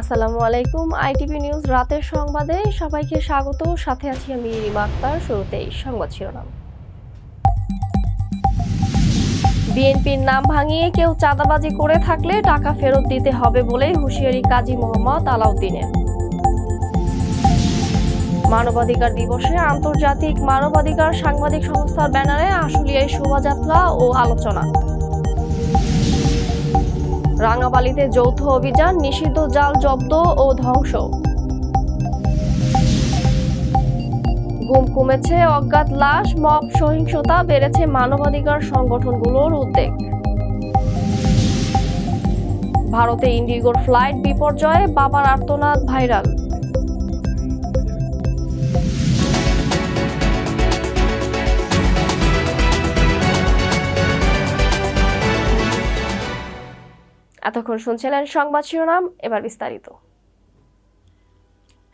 আসসালামু আলাইকুম, ITV news রাতের সংবাদে সবাইকে স্বাগত। সাথে আছি আমি রিমা আক্তার, শুরুতেই সংবাদ শিরোনাম। বিএনপির নাম ভাঙিয়ে কেউ চাঁদাবাজি করে থাকলে টাকা ফেরত দিতে হবে বলে হুঁশিয়ারি কাজী মোহাম্মদ আলাউদ্দিনের। মানবাধিকার দিবসে আন্তর্জাতিক মানবাধিকার সাংবাদিক সংস্থার ব্যানারে আশুলিয়ায় শোভাযাত্রা ও আলোচনা। রাঙাবালিতে যৌথ অভিযান, নিষিদ্ধ জাল জব্দ ও ধ্বংস। গুম কমেছে অজ্ঞাত লাশ, মব সহিংসতা বেড়েছে মানবাধিকার সংগঠনগুলোর উদ্বেগ। ভারতে ইন্ডিগোর ফ্লাইট বিপর্যয়ে বাবার আর্তনাদ ভাইরাল। এতক্ষণ শুনছিলেন সংবাদ শিরোনাম, এবার বিস্তারিত।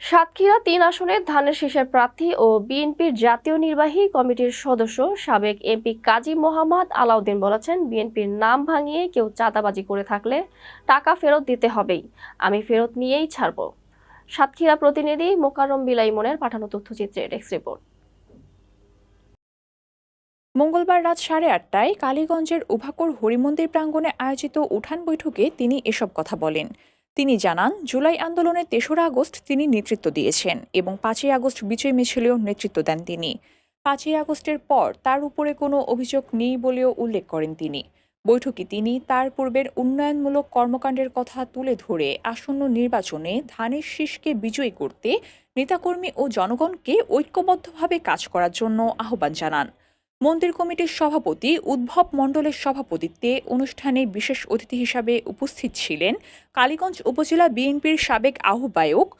সাতক্ষীরা তিন আসনের ধানের শীষের প্রার্থী ও বিএনপির জাতীয় নির্বাহী কমিটির সদস্য সাবেক এমপি কাজী মোহাম্মদ আলাউদ্দিন বলেছেন, বিএনপির নাম ভাঙিয়ে কেউ চাঁদাবাজি করে থাকলে টাকা ফেরত দিতে হবেই, আমি ফেরত নিয়েই ছাড়ব। সাতক্ষীরা প্রতিনিধি মোকারম বিলাইমনের পাঠানো তথ্যচিত্রে ডেস্ক রিপোর্ট মঙ্গলবার রাত সাড়ে আটটায় কালীগঞ্জের উভাকর হরিমন্দির প্রাঙ্গণে আয়োজিত উঠান বৈঠকে তিনি এসব কথা বলেন। তিনি জানান, জুলাই আন্দোলনের তেসরা আগস্ট তিনি নেতৃত্ব দিয়েছেন এবং পাঁচই আগস্ট বিজয় মিছিলেও নেতৃত্ব দেন তিনি। পাঁচই আগস্টের পর তার উপরে কোনো অভিযোগ নেই বলেও উল্লেখ করেন তিনি। বৈঠকে তিনি তার পূর্বের উন্নয়নমূলক কর্মকাণ্ডের কথা তুলে ধরে আসন্ন নির্বাচনে ধানের শীষকে বিজয়ী করতে নেতাকর্মী ও জনগণকে ঐক্যবদ্ধভাবে কাজ করার জন্য আহ্বান জানান। মন্দির কমিটির সভাপতি, উদ্ভব মণ্ডলের সভাপতিত্বে অনুষ্ঠানে বিশেষ অতিথি হিসাবে উপস্থিত ছিলেন কালীগঞ্জ উপজেলা বিএনপির সাবেক আহ্বায়ক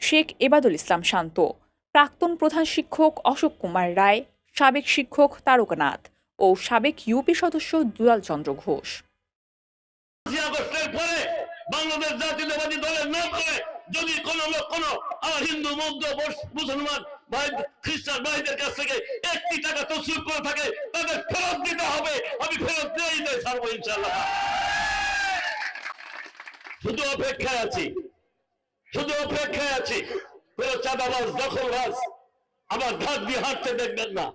শেখ এবাদুল ইসলাম শান্ত, প্রাক্তন প্রধান শিক্ষক অশোক কুমার রায়, সাবেক শিক্ষক তারকনাথ ও সাবেক ইউপি সদস্য দুলাল চন্দ্র ঘোষ। বাংলাদেশ জাতীয়তাবাদী দলের নাম করে যদি কোন লোক কোন হিন্দু মুস- মুসলমান খ্রিস্টান ভাইদের কাছ থেকে একটি টাকা করে থাকে, তাদের ফেরত দিতে হবে। আমি ফেরত দিয়েই দেয় ছাড়বো ইনশাল্লাহ শুধু অপেক্ষায় আছি। শুধু অপেক্ষায় আছি। কোন চাঁদাবাজ, দখলবাজ আমার ধাক দিয়ে হাঁটতে দেখবেন না।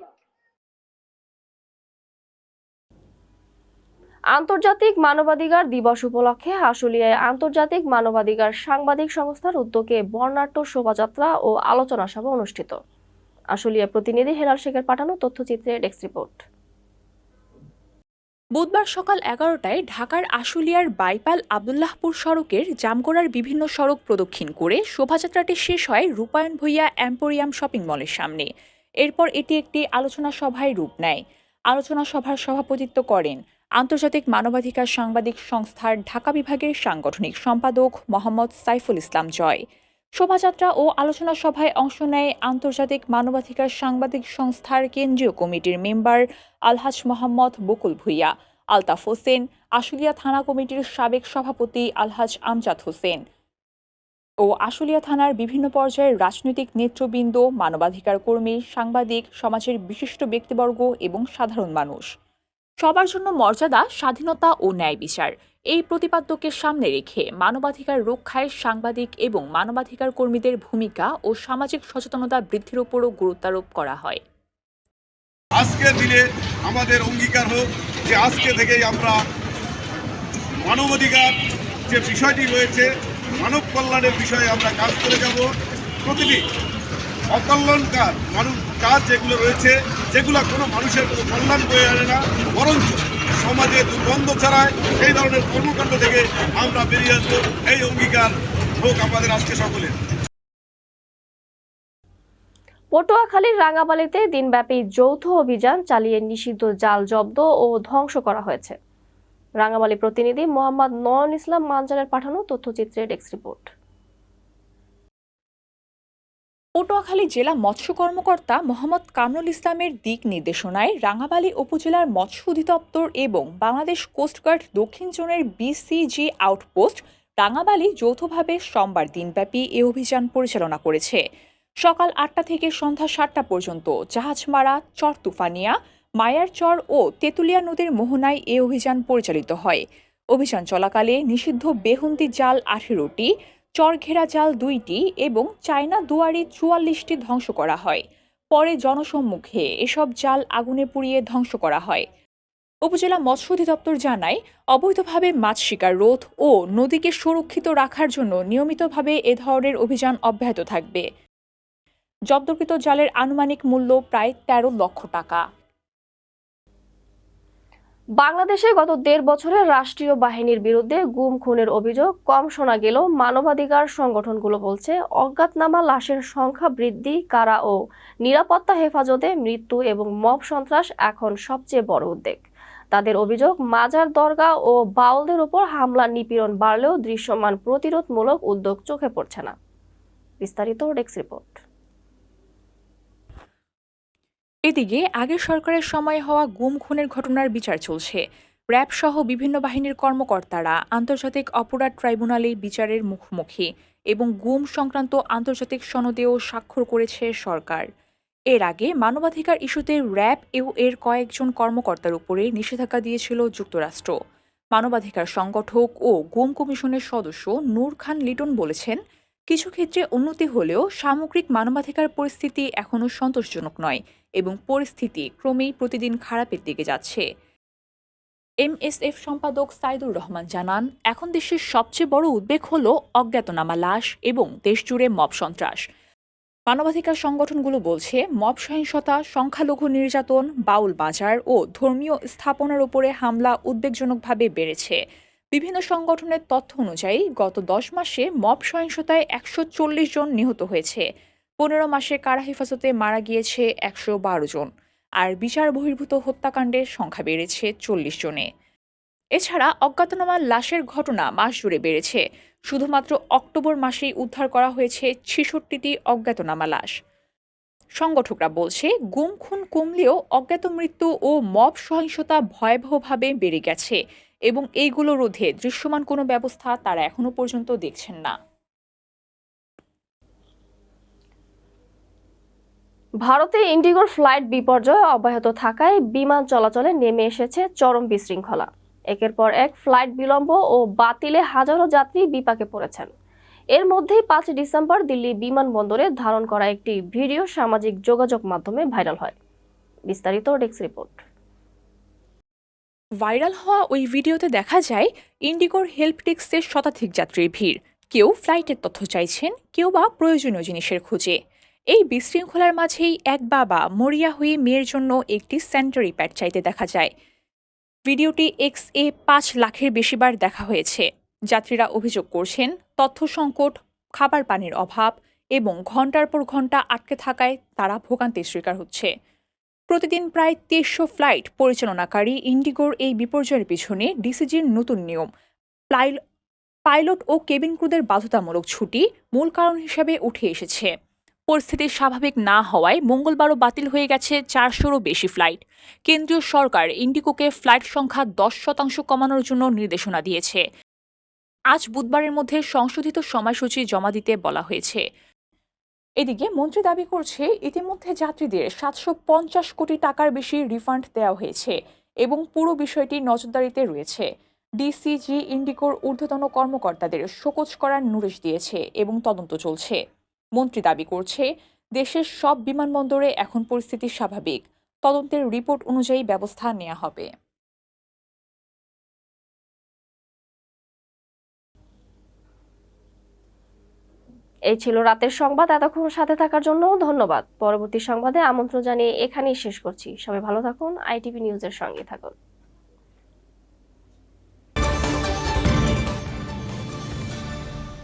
আন্তর্জাতিক মানবাধিকার দিবস উপলক্ষে আশুলিয়ায় আন্তর্জাতিক মানবাধিকার সাংবাদিক সংস্থার উদ্যোগে বর্ণাঢ্য শোভাযাত্রা ও আলোচনা সভা অনুষ্ঠিত। আশুলিয়া প্রতিনিধি হেলাল শেখের পাঠানো তথ্যচিত্রে ডেস্ক রিপোর্ট। বুধবার সকাল এগারোটায় ঢাকার আশুলিয়ার বাইপাল আবদুল্লাহপুর সড়কের জামগোড়ার বিভিন্ন সড়ক প্রদক্ষিণ করে শোভাযাত্রাটি শেষ হয় রূপায়ণ ভূঁইয়া অ্যাম্পোরিয়াম শপিং মলের সামনে। এরপর এটি একটি আলোচনা সভায় রূপ নেয়। আলোচনা সভার সভাপতিত্ব করেন আন্তর্জাতিক মানবাধিকার সাংবাদিক সংস্থার ঢাকা বিভাগের সাংগঠনিক সম্পাদক মোহাম্মদ সাইফুল ইসলাম জয়। শোভাযাত্রা ও আলোচনা সভায় অংশ নেয় আন্তর্জাতিক মানবাধিকার সাংবাদিক সংস্থার কেন্দ্রীয় কমিটির মেম্বার আলহাজ মোহাম্মদ বকুল ভুইয়া, আলতাফ হোসেন, আশুলিয়া থানা কমিটির সাবেক সভাপতি আলহাজ আমজাদ হোসেন ও আশুলিয়া থানার বিভিন্ন পর্যায়ের রাজনৈতিক নেতৃবৃন্দ, মানবাধিকার কর্মী, সাংবাদিক, সমাজের বিশিষ্ট ব্যক্তিবর্গ এবং সাধারণ মানুষ। সবার জন্য মর্যাদা, স্বাধীনতা ও ন্যায় বিচার। এই প্রতিপাদ্যকে সামনে রেখে মানবাধিকার রক্ষায় সাংবাদিক এবং মানবাধিকার কর্মীদের ভূমিকা ও সামাজিক সচেতনতা বৃদ্ধির উপরও গুরুত্বারোপ করা হয়। আজকের দিনে আমাদের অঙ্গীকার হোক যে আজকে থেকেই আমরা মানবাধিকার যে বিষয়টি রয়েছে, মানব কল্যাণের বিষয়ে আমরা কাজ করে যাব। প্রতিটি অকল্যাণকার মানুষ কাজ যেগুলো রয়েছে, যেগুলো কোনো মানুষের কোনো কল্যাণ বয়ে আনে না, বরঞ্চ সমাজে দুর্গন্ধ ছড়ায়, এই ধরনের কর্মকাণ্ড থেকে আমরা বেরিয়ে আসব। এই অঙ্গীকার হোক আমাদের আজকে সকলের। পটুয়াখালীর রাঙাবালিতে দিনব্যাপী যৌথ অভিযান চালিয়ে নিষিদ্ধ জাল জব্দ ও ধ্বংস করা হয়েছে। রাঙামালী প্রতিনিধি মোহাম্মদ নয়ন ইসলাম মানজারের পাঠানো তথ্যচিত্রের ডেস্ক রিপোর্ট। পটুয়াখালী জেলা মৎস্য কর্মকর্তা মোহাম্মদ কামরুল ইসলামের দিক নির্দেশনায় রাঙাবালী উপজেলার মৎস্য অধিদপ্তর এবং বাংলাদেশ কোস্টগার্ড দক্ষিণ জোনের বিসিজি আউটপোস্ট রাঙাবালী যৌথভাবে সোমবার দিনব্যাপী এ অভিযান পরিচালনা করেছে। সকাল আটটা থেকে সন্ধ্যা সাতটা পর্যন্ত জাহাজমারা চর তুফানিয়া মায়ারচর ও তেঁতুলিয়া নদীর মোহনায় এ অভিযান পরিচালিত হয়। অভিযান চলাকালে নিষিদ্ধ বেহুন্দি জাল আঠেরোটি চরঘেরা জাল দুইটি এবং চায়না দুয়ারি চুয়াল্লিশটি ধ্বংস করা হয়। পরে জনসম্মুখে এসব জাল আগুনে পুড়িয়ে ধ্বংস করা হয়। উপজেলা মৎস্য অধিদপ্তর জানায়, অবৈধভাবে মাছ শিকার রোধ ও নদীকে সুরক্ষিত রাখার জন্য নিয়মিতভাবে এ ধরনের অভিযান অব্যাহত থাকবে। জব্দকৃত জালের আনুমানিক মূল্য প্রায় তেরো লক্ষ টাকা। বাংলাদেশে গত দেড় বছরে রাষ্ট্রীয় বাহিনীর বিরুদ্ধে গুম, খুনের অভিযোগ কম শোনা গেলেও মানবাধিকার সংগঠনগুলো বলছে, অজ্ঞাতনামা লাশের সংখ্যা বৃদ্ধি, কারা ও নিরাপত্তা হেফাজতে মৃত্যু এবং মব সন্ত্রাস এখন সবচেয়ে বড় উদ্বেগ। তাদের অভিযোগ, মাজার দরগা ও বাউলদের উপর হামলা নিপীড়ন বাড়লেও দৃশ্যমান প্রতিরোধমূলক উদ্যোগ চোখে পড়ছে না। বিস্তারিত ডেস্ক রিপোর্ট। এদিকে আগের সরকারের সময় হওয়া গুম, খুনের ঘটনার বিচার চলছে। র্যাব সহ বিভিন্ন বাহিনীর কর্মকর্তারা আন্তর্জাতিক অপরাধ ট্রাইব্যুনালে বিচারের মুখোমুখি এবং গুম সংক্রান্ত আন্তর্জাতিক সনদেও স্বাক্ষর করেছে সরকার। এর আগে মানবাধিকার ইস্যুতে র্যাব ও এর কয়েকজন কর্মকর্তার উপরে নিষেধাজ্ঞা দিয়েছিল যুক্তরাষ্ট্র। মানবাধিকার সংগঠক ও গুম কমিশনের সদস্য নূর খান লিটন বলেছেন কিছু ক্ষেত্রে উন্নতি হলেও সামগ্রিক মানবাধিকার পরিস্থিতি এখনও সন্তোষজনক নয় এবং পরিস্থিতি ক্রমেই প্রতিদিন খারাপের দিকে যাচ্ছে। এমএসএফ সম্পাদক সাইদুর রহমান জানান, এখন দেশের সবচেয়ে বড় উদ্বেগ হল অজ্ঞাতনামা লাশ এবং দেশজুড়ে মব সন্ত্রাস। মানবাধিকার সংগঠনগুলো বলছে, মব সহিংসতা, সংখ্যালঘু নির্যাতন, বাউল বাজার ও ধর্মীয় স্থাপনার উপরে হামলা উদ্বেগজনকভাবে বেড়েছে। বিভিন্ন সংগঠনের তথ্য অনুযায়ী, গত দশ মাসে মব সহিংসতায় একশো চল্লিশ জন নিহত হয়েছে। পনেরো মাসে কারা হেফাজতে মারা গিয়েছে একশো বারো জন। আর বিচার বহির্ভূত হত্যাকাণ্ডের সংখ্যা বেড়েছে চল্লিশ জনে। এছাড়া অজ্ঞাতনামা লাশের ঘটনা মাস জুড়ে বেড়েছে। শুধুমাত্র অক্টোবর মাসেই উদ্ধার করা হয়েছে ছেষট্টিটি অজ্ঞাতনামা লাশ। সংগঠকরা বলছে, গুম খুন কমলেও অজ্ঞাত মৃত্যু ও মব সহিংসতা ভয়াবহভাবে বেড়ে গেছে। এবং এইগুলো রোধে দৃশ্যমান কোনো ব্যবস্থা তারা এখনও পর্যন্ত দেখছেন না। ভারতে ইন্ডিগোর ফ্লাইট বিপর্যয় অব্যাহত থাকায় বিমান চলাচলে নেমে এসেছে চরম বিশৃঙ্খলা। একের পর এক ফ্লাইট বিলম্ব ও বাতিলে হাজারো যাত্রী বিপাকে পড়েছেন। এর মধ্যেই পাঁচ ডিসেম্বর দিল্লি বিমানবন্দরে ধারণ করা একটি ভিডিও সামাজিক যোগাযোগ মাধ্যমে ভাইরাল হয়। বিস্তারিত ডেস্ক রিপোর্ট। ভাইরাল হওয়া ওই ভিডিওতে দেখা যায় ইন্ডিগোর হেল্প ডেস্কের শতাধিক যাত্রীর ভিড়। কেউ ফ্লাইটের তথ্য চাইছেন, কেউ বা প্রয়োজনীয় জিনিসের খোঁজে। এই বিশৃঙ্খলার মাঝেই এক বাবা মরিয়া হয়ে মেয়ের জন্য একটি স্যানিটারি প্যাড চাইতে দেখা যায়। ভিডিওটি এক্স এ পাঁচ লাখের বেশিবার দেখা হয়েছে। যাত্রীরা অভিযোগ করছেন, তথ্য সংকট, খাবার পানির অভাব এবং ঘণ্টার পর ঘণ্টা আটকে থাকায় তারা ভোগান্তির শিকার হচ্ছে। প্রতিদিন প্রায় তেইশশো ফ্লাইট পরিচালনাকারী ইন্ডিগোর এই বিপর্যয়ের পিছনে ডিসিজির নতুন নিয়ম। প্লাইল- পাইলট ও কেবিন ক্রুদের বাধ্যতামূলক ছুটি মূল কারণ হিসাবে উঠে এসেছে। পরিস্থিতি স্বাভাবিক না হওয়ায় মঙ্গলবারও বাতিল হয়ে গেছে চারশোরও বেশি ফ্লাইট। কেন্দ্রীয় সরকার ইন্ডিগোকে ফ্লাইট সংখ্যা দশ শতাংশ কমানোর জন্য নির্দেশনা দিয়েছে। আজ বুধবারের মধ্যে সংশোধিত সময়সূচি জমা দিতে বলা হয়েছে। এদিকে মন্ত্রী দাবি করছে, ইতিমধ্যে যাত্রীদের সাতশো পঞ্চাশ কোটি টাকার বেশি রিফান্ড দেওয়া হয়েছে এবং পুরো বিষয়টি নজরদারিতে রয়েছে। ডিসিজি ইন্ডিকোর ঊর্ধ্বতন কর্মকর্তাদের শোকজ করার নোটিশ দিয়েছে এবং তদন্ত চলছে। মন্ত্রী দাবি করছে, দেশের সব বিমানবন্দরে এখন পরিস্থিতি স্বাভাবিক। তদন্তের রিপোর্ট অনুযায়ী ব্যবস্থা নেওয়া হবে। এই ছিল রাতের সংবাদ। এতক্ষণ সাথে থাকার জন্য ধন্যবাদ। পরবর্তী সংবাদে আমন্ত্রণ জানিয়ে এখানেই শেষ করছি। সবাই ভালো থাকুন। আইটিভি নিউজের সঙ্গে থাকুন।